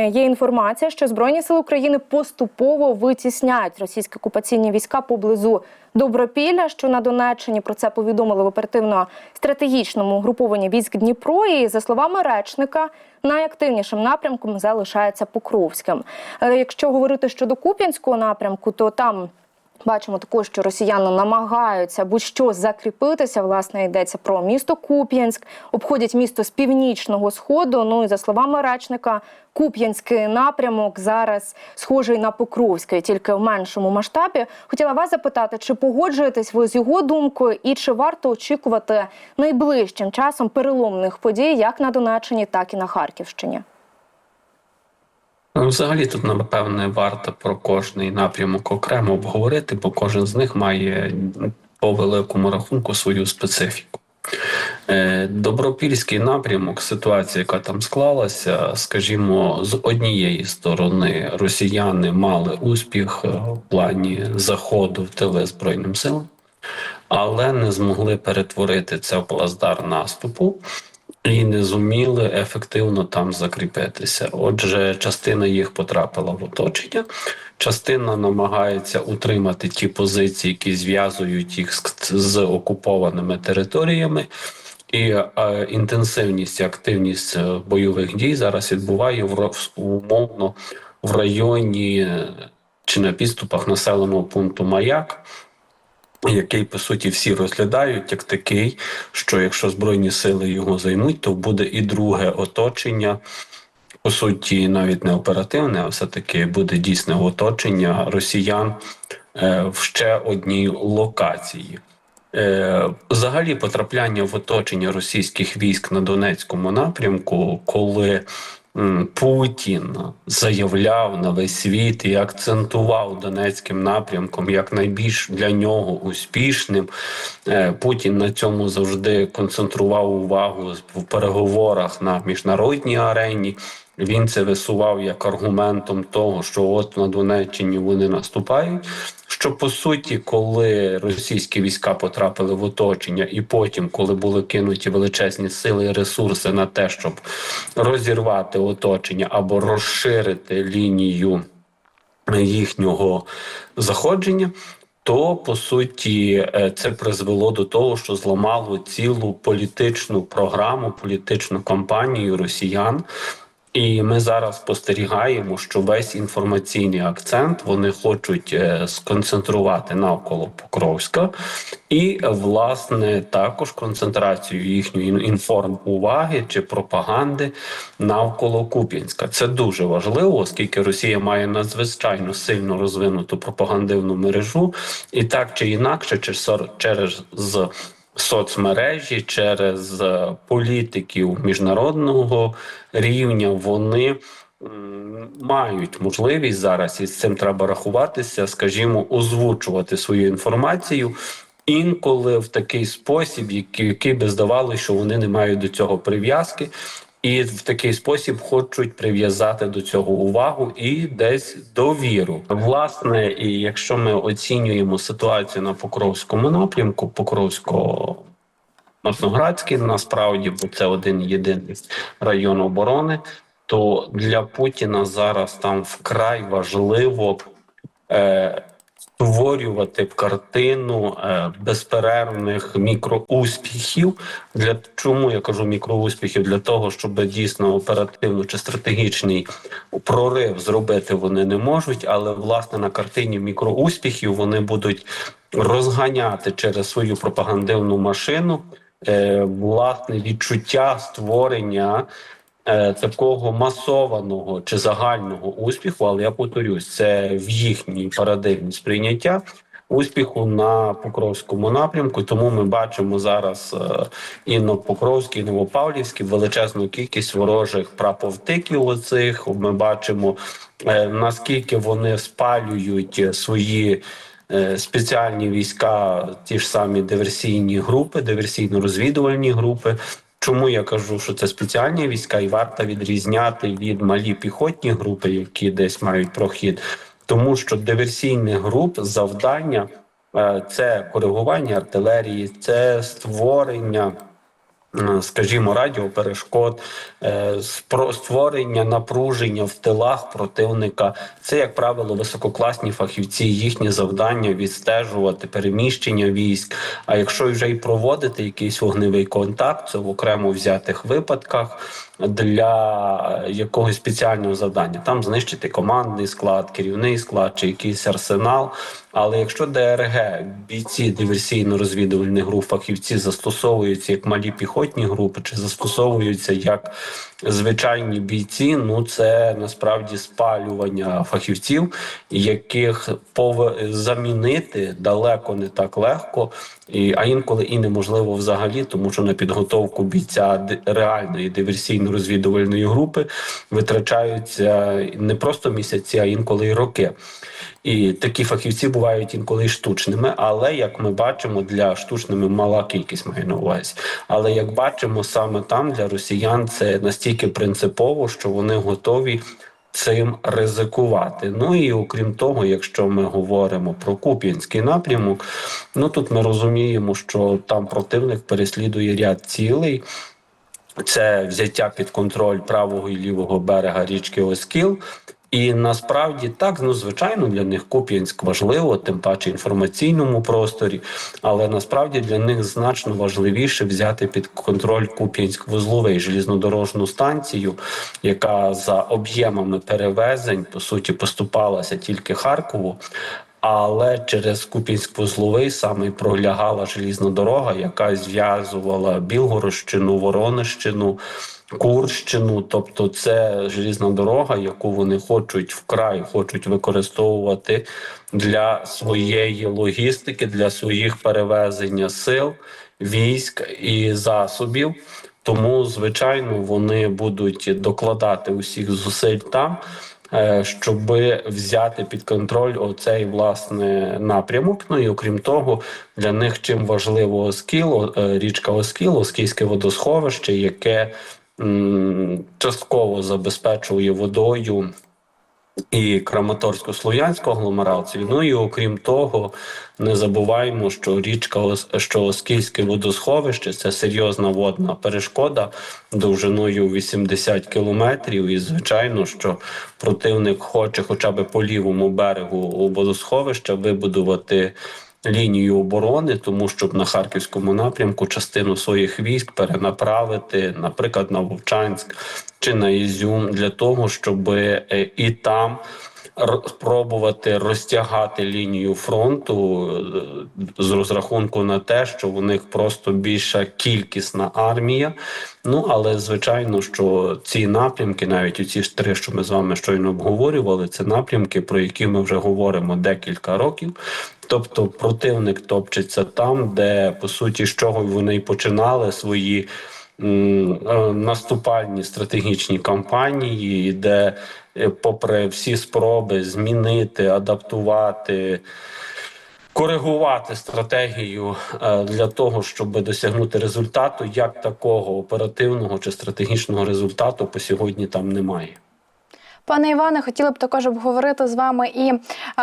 Є інформація, що збройні сили України поступово витісняють російські окупаційні війська поблизу Добропілля, що на Донеччині про це повідомили в оперативно-стратегічному угрупованні військ Дніпро. І за словами речника, найактивнішим напрямком залишається Покровським. Е, Якщо говорити щодо Куп'янського напрямку, то там Бачимо також, що росіяни намагаються будь-що закріпитися. Власне йдеться про місто Куп'янськ, обходять місто з північного сходу. Ну і за словами речника, Куп'янський напрямок зараз схожий на Покровський, тільки в меншому масштабі. Хотіла вас запитати, чи погоджуєтесь ви з його думкою, і чи варто очікувати найближчим часом переломних подій як на Донеччині, так і на Харківщині? Ну, Взагалі тут, напевне, варто про кожний напрямок окремо обговорити, бо кожен з них має по великому рахунку свою специфіку. Е, Добропільський напрямок, ситуація, яка там склалася, скажімо, з однієї сторони росіяни мали успіх в плані заходу в тиле Збройним силам, але не змогли перетворити це в плацдар наступу і не зуміли ефективно там закріпитися. Отже, частина їх потрапила в оточення, частина намагається утримати ті позиції, які зв'язують їх з, окупованими територіями. І е, інтенсивність і активність е, бойових дій зараз відбуває в умовно в районі е, чи на підступах населеного пункту Маяк який по суті всі розглядають як такий, що якщо збройні сили його займуть, то буде і друге оточення. По суті, навіть не оперативне, а все таки буде дійсне оточення росіян е, в ще одній локації. Е, Взагалі, потрапляння в оточення російських військ на Донецькому напрямку, коли Путін заявляв на весь світ і акцентував Донецьким напрямком як найбільш для нього успішним. Е, Путін на цьому завжди концентрував увагу в переговорах на міжнародній арені. Він це висував як аргументом того, що от на Донеччині вони наступають. Що по суті, коли російські війська потрапили в оточення, і потім, коли були кинуті величезні сили і ресурси на те, щоб розірвати оточення або розширити лінію їхнього заходження. То по суті е, це призвело до того, що зламало цілу політичну програму, політичну кампанію росіян. І ми зараз спостерігаємо, що весь інформаційний акцент вони хочуть е, сконцентрувати навколо Покровська, і власне також концентрацію їхньої інформ уваги чи пропаганди навколо Куп'янська. Це дуже важливо, оскільки Росія має надзвичайно сильно розвинуту пропагандивну мережу, і так чи інакше, через через соцмережі, через е, політиків міжнародного рівня вони мають можливість зараз і з цим треба рахуватися, скажімо, озвучувати свою інформацію. Інколи в такий спосіб, який, би здавалося, що вони не мають до цього прив'язки, і в такий спосіб хочуть прив'язати до цього увагу і десь довіру. Власне, і якщо ми оцінюємо ситуацію на Покровському напрямку, Покровського. Мирноградський, насправді, бо це один єдиний район оборони, то для Путіна зараз там вкрай важливо е, створювати картину е, безперервних мікроуспіхів. Для чому я кажу мікроуспіхів? Для того, щоб дійсно оперативно чи стратегічний прорив зробити вони не можуть, але власне на картині мікроуспіхів вони будуть розганяти через свою пропагандивну машину е, власне відчуття створення. Е, Такого масованого чи загального успіху, але я повторюсь, це в їхній парадигмі сприйняття успіху на Покровському напрямку. Тому ми бачимо зараз е, і Новопокровський, і Новопавлівський величезну кількість ворожих праповтиків. Оцих ми бачимо е, наскільки вони спалюють свої. Спеціальні війська, ті ж самі диверсійні групи, диверсійно-розвідувальні групи. Чому я кажу, що це спеціальні війська, і варто відрізняти від малі піхотні групи, які десь мають прохід, тому що диверсійних груп завдання е, це коригування артилерії, це створення Скажімо, радіоперешкод, е, створення напруження в тилах противника. Це, як правило, висококласні фахівці. Їхнє завдання відстежувати переміщення військ. А якщо вже й проводити якийсь вогневий контакт, це в окремо взятих випадках для якогось спеціального завдання. Там знищити командний склад, керівний склад чи якийсь арсенал. Але якщо ДРГ, бійці диверсійно-розвідувальних груп, фахівці застосовуються як малі піхотні групи, чи застосовуються як звичайні бійці, ну це насправді спалювання фахівців, яких замінити далеко не так легко, і, а інколи і неможливо взагалі, тому що на підготовку бійця реальної диверсійно-розвідувальної групи витрачаються не просто місяці, а інколи й роки. І такі фахівці бувають інколи й штучними, але як ми бачимо, для штучними мала кількість має на увазі. Але як бачимо, саме там для росіян це настільки принципово, що вони готові. Цим ризикувати. Ну і окрім того, якщо ми говоримо про Куп'янський напрямок, ну тут ми розуміємо, що там противник переслідує ряд цілей. Це взяття під контроль правого і лівого берега річки Оскіл. І насправді так, ну звичайно, для них Куп'янськ важливо, тим паче інформаційному просторі. Але насправді для них значно важливіше взяти під контроль Куп'янськ-вузловий желізнодорожну станцію, яка за об'ємами перевезень по суті поступалася тільки Харкову. Але через Купінськ-Вузловий саме й пролягала желізна дорога, яка зв'язувала Білгородщину, Воронищину, Курщину. Тобто, це желізна дорога, яку вони хочуть вкрай хочуть використовувати для своєї логістики, для своїх перевезення сил, військ і засобів. Тому, звичайно, вони будуть докладати усіх зусиль там. Е, щоб взяти під контроль оцей власне напрямок. Ну і окрім того, для них чим важливо Оскіл, е, річка Оскіл, Оскільське водосховище, яке частково забезпечує водою. І Краматорсько-Слов'янську агломерацію. Ну і окрім того, не забуваємо, що річка що Оскільське водосховище це серйозна водна перешкода довжиною 80 кілометрів. І звичайно, що противник хоче, хоча б по лівому берегу у водосховища вибудувати. Лінію оборони, тому щоб на харківському напрямку частину своїх військ перенаправити, наприклад, на Вовчанськ чи на Ізюм, для того, щоб е, і там спробувати розтягати лінію фронту е, з розрахунку на те, що у них просто більша кількісна армія. Ну але звичайно, що ці напрямки, навіть оці ж три, що ми з вами щойно обговорювали, це напрямки, про які ми вже говоримо декілька років. Тобто противник топчеться там, де по суті з чого вони починали свої наступальні стратегічні кампанії, де, е, попри всі спроби змінити, адаптувати. Коригувати стратегію е, для того, щоб досягнути результату, як такого оперативного чи стратегічного результату по сьогодні там немає. Пане Іване, хотіли б також обговорити з вами і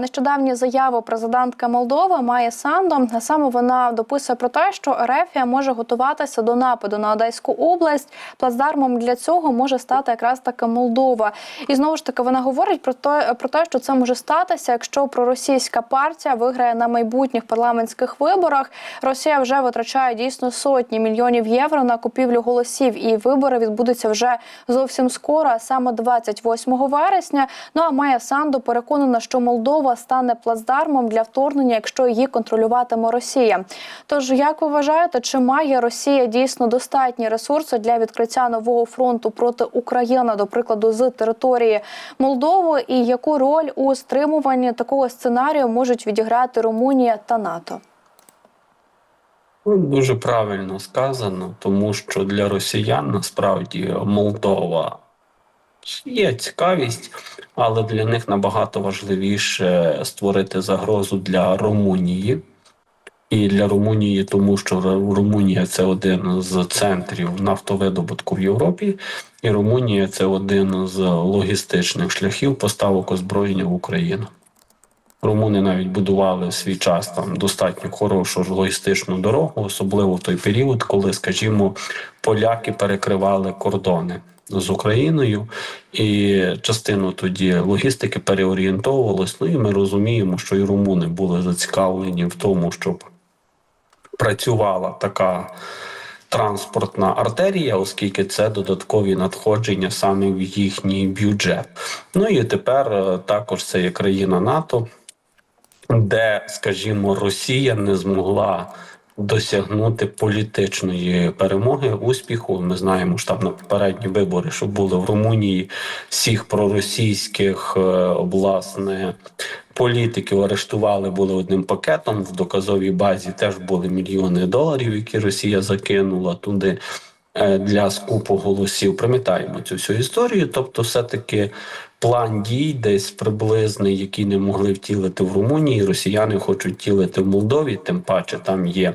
нещодавні заяви президентка Молдови Майя Сандо. Саме вона дописує про те, що Ерефія може готуватися до нападу на Одеську область. Плацдармом для цього може стати якраз таки Молдова. І знову ж таки вона говорить про те, про те, що це може статися, якщо проросійська партія виграє на майбутніх парламентських виборах. Росія вже витрачає дійсно сотні мільйонів євро на купівлю голосів, і вибори відбудуться вже зовсім скоро, а саме 28 вересня. Ну а Майя Санду переконана, що Молдова стане плацдармом для вторгнення, якщо її контролюватиме Росія. Тож, як ви вважаєте, чи має Росія дійсно достатні ресурси для відкриття нового фронту проти України, до прикладу, з території Молдови, і яку роль у стримуванні такого сценарію можуть відіграти Румунія та НАТО? Ну, Дуже правильно сказано, тому що для росіян насправді Молдова є цікавість, але для них набагато важливіше створити загрозу для Румунії. І для Румунії, тому що Румунія це один з центрів нафтовидобутку в Європі, і Румунія це один з логістичних шляхів поставок озброєння в Україну. Румуни навіть будували в свій час там достатньо хорошу логістичну дорогу, особливо в той період, коли, скажімо, поляки перекривали кордони з Україною, і частину тоді логістики переорієнтовувалось. Ну і ми розуміємо, що і румуни були зацікавлені в тому, щоб працювала така транспортна артерія, оскільки це додаткові надходження саме в їхній бюджет. Ну і тепер е, також це є країна НАТО, де, скажімо, Росія не змогла досягнути політичної перемоги, успіху. Ми знаємо що там на попередні вибори, що були в Румунії всіх проросійських е, власне. Політиків арештували були одним пакетом. В доказовій базі теж були мільйони доларів, які Росія закинула туди е, для скупу голосів. Пам'ятаємо цю всю історію. Тобто, все-таки план дій десь приблизний, який не могли втілити в Румунії. Росіяни хочуть втілити в Молдові, тим паче там є.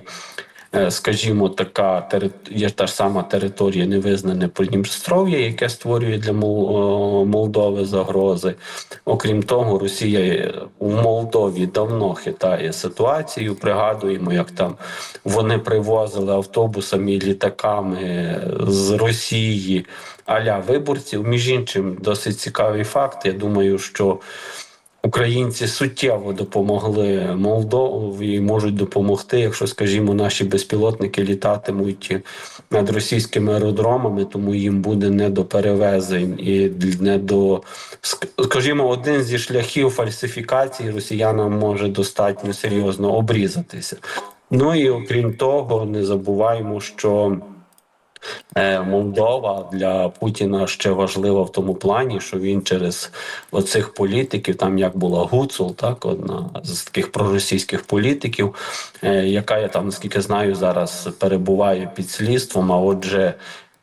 Е, Скажімо, така є та ж сама територія невизнане Придністров'я, яке створює для Молдови загрози. Окрім того, Росія е, в Молдові давно хитає ситуацію. Пригадуємо, як там вони привозили автобусами і літаками з Росії аля виборців. Між іншим, досить цікавий факт. Я думаю, що Українці суттєво допомогли Молдові і можуть допомогти, якщо, скажімо, наші безпілотники літатимуть над російськими аеродромами, тому їм буде не до перевезень і не до ск- скажімо, один зі шляхів фальсифікації росіянам може достатньо серйозно обрізатися. Ну і окрім того, не забуваємо, що Молдова для Путіна ще важлива в тому плані, що він через оцих політиків, там як була Гуцул, так одна з таких проросійських політиків, е, яка я там, наскільки знаю, зараз перебуває під слідством. А отже,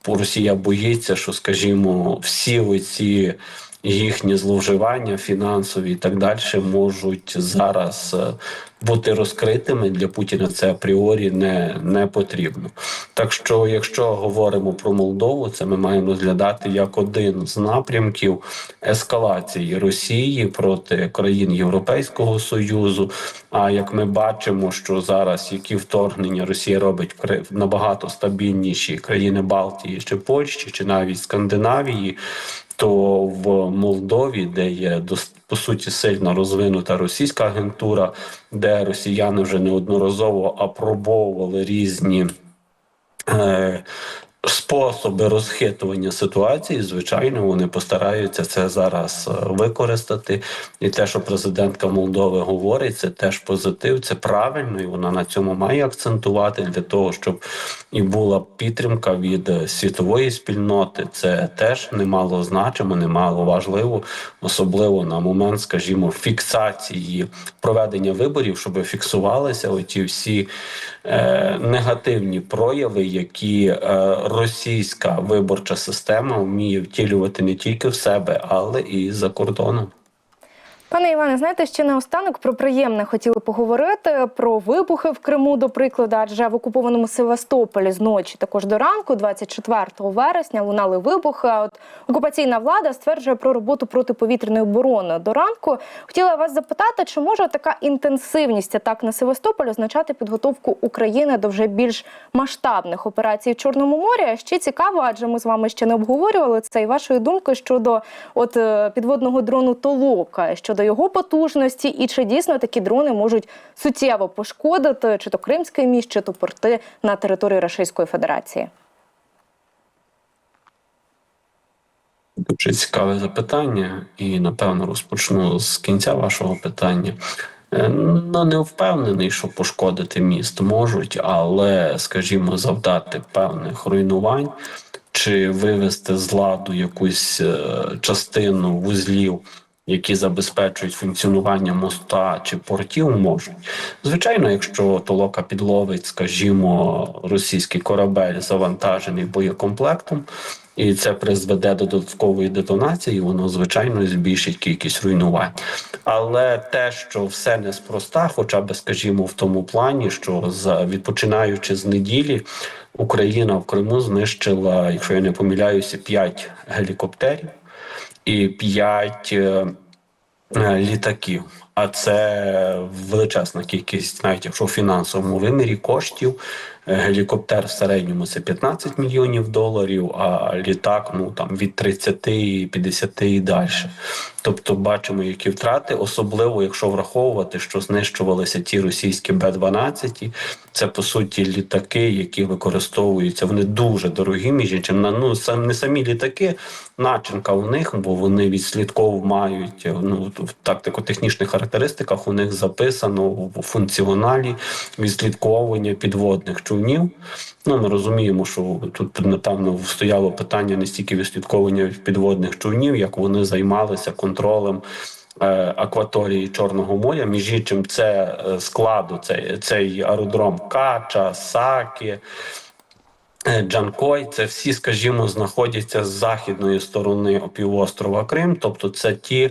Росія боїться, що, скажімо, всі оці їхні зловживання фінансові і так далі можуть зараз е, бути розкритими для Путіна. Це апріорі не, не потрібно. Так що, якщо говоримо про Молдову, це ми маємо розглядати як один з напрямків ескалації Росії проти країн Європейського союзу. А як ми бачимо, що зараз які вторгнення Росія робить в набагато стабільніші країни Балтії чи Польщі, чи навіть Скандинавії, то в Молдові, де є по суті сильно розвинута російська агентура, де росіяни вже неодноразово апробовували різні. Способи розхитування ситуації, звичайно, вони постараються це зараз е, використати. І те, що президентка Молдови говорить, це теж позитив, це правильно, і вона на цьому має акцентувати для того, щоб і була підтримка від е, світової спільноти. Це теж немало значимо, немало важливо, особливо на момент, скажімо, фіксації проведення виборів, щоб фіксувалися оті всі негативні прояви, які е, російська виборча система вміє втілювати не тільки в себе, але і за кордоном. Пане Іване, знаєте, ще наостанок про приємне хотіли поговорити про вибухи в Криму, до прикладу, адже в окупованому Севастополі зночі, також до ранку, 24 вересня, лунали вибухи. А От окупаційна влада стверджує про роботу протиповітряної оборони до ранку. Хотіла вас запитати, чи може така інтенсивність атак на Севастополь означати підготовку України до вже більш масштабних операцій в Чорному морі? А Ще цікаво, адже ми з вами ще не обговорювали це і вашої думки щодо от е, підводного дрону Толока щодо його потужності, і чи дійсно такі дрони можуть суттєво пошкодити чи то Кримський міст, чи то порти на території Російської Федерації? Дуже цікаве запитання, і напевно розпочну з кінця вашого питання. Е, Ну, не впевнений, що пошкодити міст можуть, але, скажімо, завдати певних руйнувань чи вивести з ладу якусь е, частину вузлів, які забезпечують функціонування моста чи портів, можуть. Звичайно, якщо толока підловить, скажімо, російський корабель завантажений боєкомплектом, і це призведе до додаткової детонації, воно звичайно збільшить кількість руйнувань. Але те, що все неспроста, хоча б скажімо, в тому плані, що відпочинаючи з неділі, Україна в Криму знищила, якщо я не помиляюся, 5 гелікоптерів і 5 е, літаків. А це величезна кількість, навіть якщо в фінансовому вимірі коштів. Е, Гелікоптер в середньому це 15 мільйонів доларів, а літак ну там від 30 і 50 і далі. Тобто бачимо, які втрати, особливо якщо враховувати, що знищувалися ті російські Б-12, це по суті літаки, які використовуються. Вони дуже дорогі, між іншим. Ну сам не самі літаки, начинка у них, бо вони відслідков мають ну в тактико-технічних характеристиках. У них записано в функціоналі відслідковування підводних човнів. Ну, ми розуміємо, що тут напевно стояло питання не стільки відслідковування підводних човнів, як вони займалися контролем. е, Акваторії Чорного моря, між іншим, це е, складу, цей, цей аеродром Кача, Саки, е, Джанкой. Це всі, скажімо, знаходяться з західної сторони півострова Крим, тобто це ті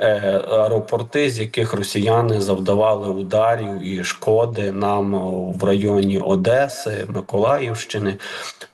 аеропорти, з яких росіяни завдавали ударів і шкоди нам в районі Одеси, Миколаївщини.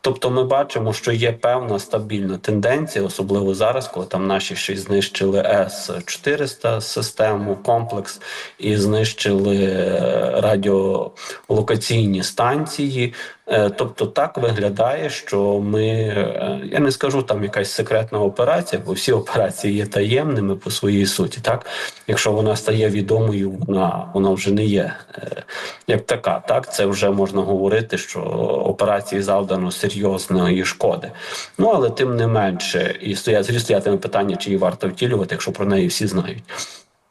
Тобто, ми бачимо, що є певна стабільна тенденція, особливо зараз, коли там наші ще й знищили С 400 систему, комплекс і знищили е, радіолокаційні станції. Е, Тобто так виглядає, що ми е, я не скажу там якась секретна операція, бо всі операції є таємними по своїй суті. Так, якщо вона стає відомою, вона вона вже не є е, як така. Так, це вже можна говорити, що операції завдано серйозної шкоди. Ну але тим не менше, і стоять зрі стоятиме питання, чи її варто втілювати, якщо про неї всі знають.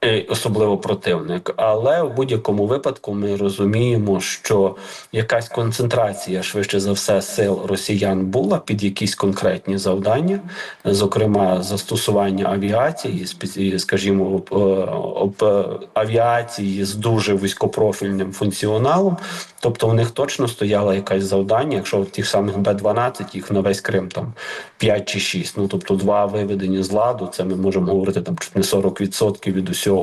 Е, Особливо противник, але в будь-якому випадку ми розуміємо, що якась концентрація швидше за все сил росіян була під якісь конкретні завдання, зокрема застосування авіації, скажімо, е, е, авіації з дуже вузькопрофільним функціоналом. Тобто, в них точно стояло якесь завдання, якщо в тих самих Б-12 їх на весь Крим там 5 чи 6, ну тобто два виведені з ладу, це ми можемо говорити там чуть не 40% від усього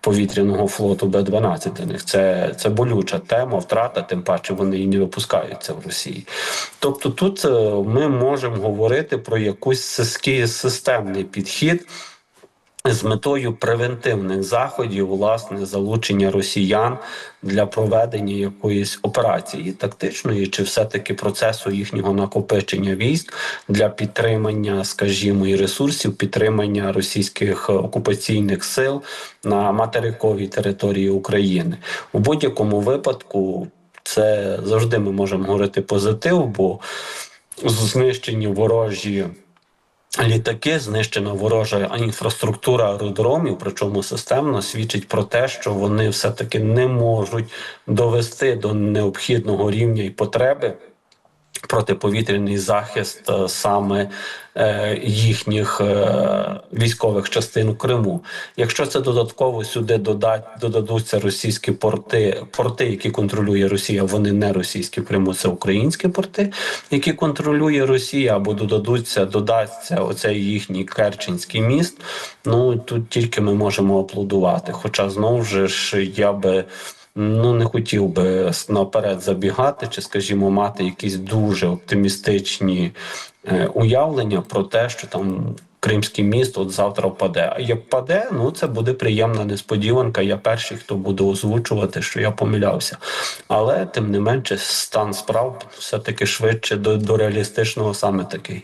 повітряного флоту Б-12 для них. Це, це болюча тема, втрата, тим паче вони і не випускаються в Росії. Тобто тут е, ми можемо говорити про якийсь системний підхід з метою превентивних заходів, власне, залучення росіян для проведення якоїсь операції тактичної, чи все-таки процесу їхнього накопичення військ для підтримання, скажімо, і ресурсів, підтримання російських окупаційних сил на материковій території України у будь-якому випадку. Це завжди ми можемо говорити позитив, бо знищені ворожі літаки, знищена ворожа інфраструктура аеродромів, причому системно свідчить про те, що вони все-таки не можуть довести до необхідного рівня і потреби. Протиповітряний захист е, саме е, їхніх е, військових частин у Криму. Якщо це додатково сюди додать, додадуться російські порти, порти, які контролює Росія, вони не російські в Криму, це українські порти, які контролює Росія, або додадуться, додасться оцей їхній Керченський міст. Ну тут тільки ми можемо аплодувати. Хоча знову ж я би. Ну, не хотів би наперед забігати, чи, скажімо, мати якісь дуже оптимістичні е, уявлення про те, що там Кримський міст от завтра впаде. А як впаде, ну це буде приємна несподіванка. Я перший, хто буде озвучувати, що я помилявся. Але тим не менше, стан справ все таки швидше до, до реалістичного саме такий.